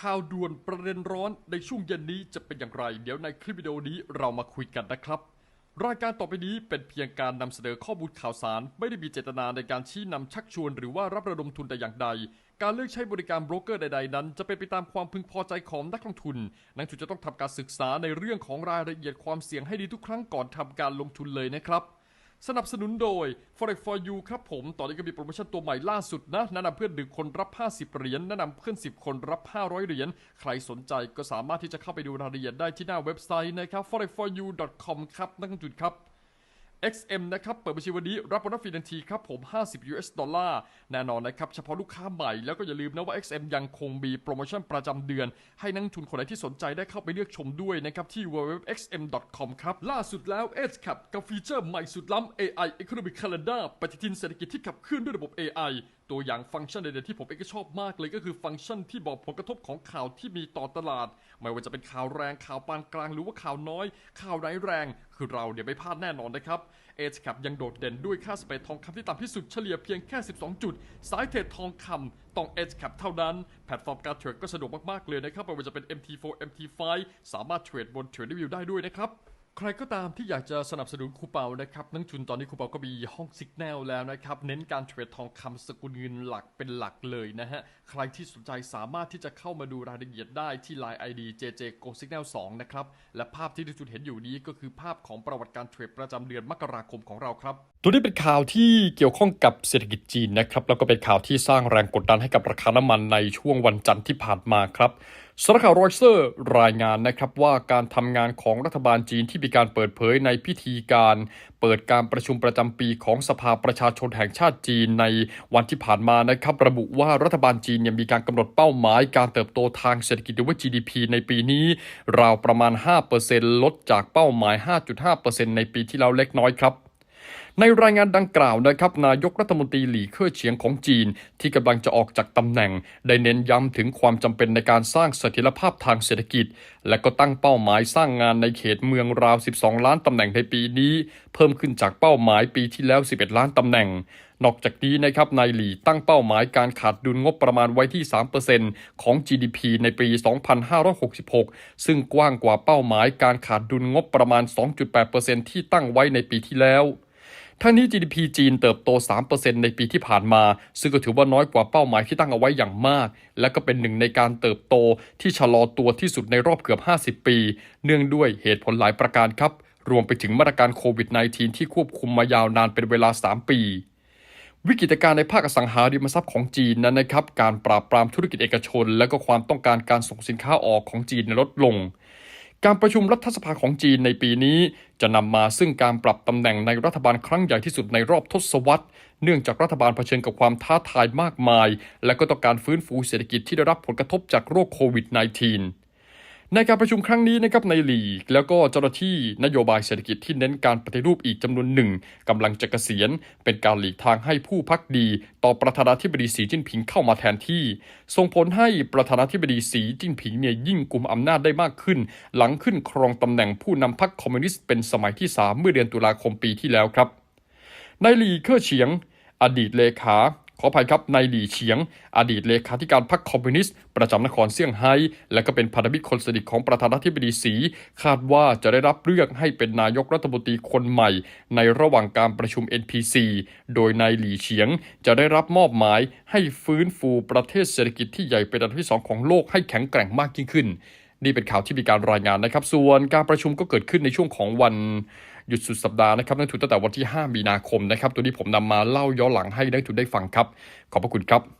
ข่าวด่วนประเด็นร้อนในช่วงเย็นนี้จะเป็นอย่างไร เดี๋ยวในคลิปวิดีโอนี้เรามาคุยกันนะครับ รายการต่อไปนี้เป็นเพียงการนำเสนอข้อมูลข่าวสาร ไม่ได้มีเจตนาในการชี้นำชักชวน หรือว่ารับระดมทุนแต่อย่างใด การเลือกใช้บริการโบรกเกอร์ใดๆ นั้น จะเป็นไปตามความพึงพอใจของนักลงทุนนักลงทุนจะต้องทำการศึกษาในเรื่องของรายละเอียดความเสี่ยงให้ดีทุกครั้งก่อนทำการลงทุนเลยนะครับ สนับสนุนโดย Forex for you ครับผม ตอนนี้ก็มีโปรโมชั่นตัวใหม่ล่าสุดนะ แนะนำเพื่อนหนึ่งคนรับ 50 เหรียญ แนะนำเพื่อน 10 คนรับ 500 เหรียญ ใครสนใจก็สามารถที่จะเข้าไปดูรายละเอียดได้ที่หน้าเว็บไซต์นะครับ forexforyou.com ครับ นักจุดครับ XM นะครับ เปิดบัญชีวันนี้ รับโบนัสฟรีทันทีครับผม 50 US ดอลลาร์ แน่นอนนะครับ เฉพาะลูกค้าใหม่ แล้วก็อย่าลืมนะว่า XM ยังคงมีโปรโมชั่นประจำเดือน ให้นักลงทุนคนไหนที่สนใจได้เข้าไปเลือกชมด้วยนะครับ ที่ www.xm.com ครับ ล่าสุดแล้ว Edge ครับกับฟีเจอร์ใหม่สุดล้ำ AI Economic Calendar ปฏิทินเศรษฐกิจที่ขับเคลื่อนด้วยระบบ AI ตัวอย่างฟังก์ชันเด่นๆที่ผมเองก็ชอบมากเลยก็คือฟังก์ชันที่บอกผลกระทบของข่าวที่มีต่อตลาด ไม่ว่าจะเป็นข่าวแรงข่าวปานกลางหรือว่าข่าวน้อย ข่าวไร้แรง คือเราเนี่ยไม่พลาดแน่นอนนะครับเอชแครับยังโดดเด่นด้วยค่าสเปรดทองคำที่ต่ำที่สุดเฉลี่ยเพียงแค่ 12 จุด สายเทรดทองคำต้อง Edge Cap เท่านั้น แพลตฟอร์มการเทรดก็สะดวกมากๆเลยนะครับไม่ว่าจะเป็น MT4 MT5 สามารถเทรดบนเทรดวิวได้ด้วยนะครับ ใครก็ตามที่อยากจะสนับสนุนครูเปานะครับนักทุนตอนนี้ครูเปาก็มีห้องสิกแนลแล้วนะครับ เน้นการเทรดทองคำสกุลเงินหลักเป็นหลักเลยนะฮะ ใครที่สนใจสามารถที่จะเข้ามาดูรายละเอียดได้ที่ Line ID JJ Go Signal 2นะครับ และภาพที่ทุกทุนเห็นอยู่นี้ก็คือภาพของประวัติการเทรดประจำเดือนมกราคมของเราครับ ตัวนี้เป็นข่าวที่เกี่ยวข้องกับเศรษฐกิจจีนนะครับแล้วก็เป็นข่าวที่สร้างแรงกดดันให้กับราคาน้ำมันในช่วงวันจันทร์ที่ผ่านมาครับ สำนักข่าวรอยเซอร์รายงานนะครับว่าการทำงานของรัฐบาลจีนที่มีการเปิดเผยในพิธีการเปิดการประชุมประจำปีของสภาประชาชนแห่งชาติจีนในวันที่ผ่านมานะครับ ระบุว่ารัฐบาลจีนยังมีการกำหนดเป้าหมายการเติบโตทางเศรษฐกิจหรือว่า GDP ในปีนี้ ราวประมาณ 5%ลดจากเป้าหมาย 5.5%ในปีที่แล้วเล็กน้อยครับในรายงานดังกล่าวนะครับนายกรัฐมนตรีหลี่เค่อเฉียงของจีน ที่กำลังจะออกจากตำแหน่ง ได้เน้นย้ำถึงความจำเป็นในการสร้างเสถียรภาพทางเศรษฐกิจ และก็ตั้งเป้าหมายสร้างงานในเขตเมืองราว 12 ล้านตำแหน่งในปีนี้ เพิ่มขึ้นจากเป้าหมายปีที่แล้ว 11 ล้านตำแหน่งนอกจากนี้นะครับนายหลี่ตั้งเป้าหมายการขาดดุลงบประมาณไว้ที่ 3%ของ GDP ในปี 2566 ซึ่งกว้างกว่าเป้าหมายการขาดดุลงบประมาณ 2.8%ที่ตั้งไว้ในปีที่แล้ว ทั้งนี้ GDP จีนเติบโต 3%ในปีที่ผ่านมา ซึ่งก็ถือว่าน้อยกว่าเป้าหมายที่ตั้งเอาไว้อย่างมาก และก็เป็นหนึ่งในการเติบโตที่ชะลอตัวที่สุดในรอบเกือบ 50 ปี เนื่องด้วยเหตุผลหลายประการครับ รวมไปถึงมาตรการโควิด -19 ที่ควบคุมมายาวนานเป็นเวลา 3 ปีวิกฤตการณ์ในภาคอสังหาริมทรัพย์ของจีนนั้นนะครับ การปราบปรามธุรกิจเอกชน และก็ความต้องการการส่งสินค้าออกของจีนลดลง การประชุมรัฐสภาของจีนในปีนี้ จะนำมาซึ่งการปรับตำแหน่งในรัฐบาลครั้งใหญ่ที่สุดในรอบทศวรรษ เนื่องจากรัฐบาลเผชิญกับความท้าทายมากมาย และก็ต้องการฟื้นฟูเศรษฐกิจที่ได้รับผลกระทบจากโรคโควิด -19 ในการประชุมครั้งนี้นะครับในหลีก แล้วก็เจ้าหน้าที่นโยบายเศรษฐกิจที่เน้นการปฏิรูปอีกจำนวนหนึ่งกำลังจะเกษียณ เป็นการหลีกทางให้ผู้พักดี ต่อประธานาธิบดีสีจิ้นผิงเข้ามาแทนที่ ส่งผลให้ประธานาธิบดีสีจิ้นผิงเนี่ยยิ่งกลุ่มอำนาจได้มากขึ้น หลังขึ้นครองตำแหน่งผู้นำพรรคคอมมิวนิสต์เป็นสมัยที่ 3 เมื่อเดือนตุลาคมปีที่แล้วครับนายหลีเค่อเฉียง อดีตเลขา ขออภัยครับนายหลี่เฉียง อดีตเลขาธิการพรรคคอมมิวนิสต์ประจำนครเซี่ยงไฮ้ และก็เป็นพันธมิตรคนสนิทของประธานาธิบดีสี คาดว่าจะได้รับเลือกให้เป็นนายกรัฐมนตรีคนใหม่ ในระหว่างการประชุม NPC โดยนายหลี่เฉียงจะได้รับมอบหมายให้ฟื้นฟูประเทศเศรษฐกิจที่ใหญ่เป็นอันดับที่สองของโลกให้แข็งแกร่งมากยิ่งขึ้น นี่เป็นข่าวที่มีการรายงานนะครับ ส่วนการประชุมก็เกิดขึ้นในช่วงของวันหยุดสุดสัปดาห์นะครับนักทุนตั้งแต่วันที่ 5 มีนาคมนะครับ ตัวนี้ผมนำมาเล่าย้อนหลังให้นักทุนได้ฟังครับ ขอบพระคุณครับ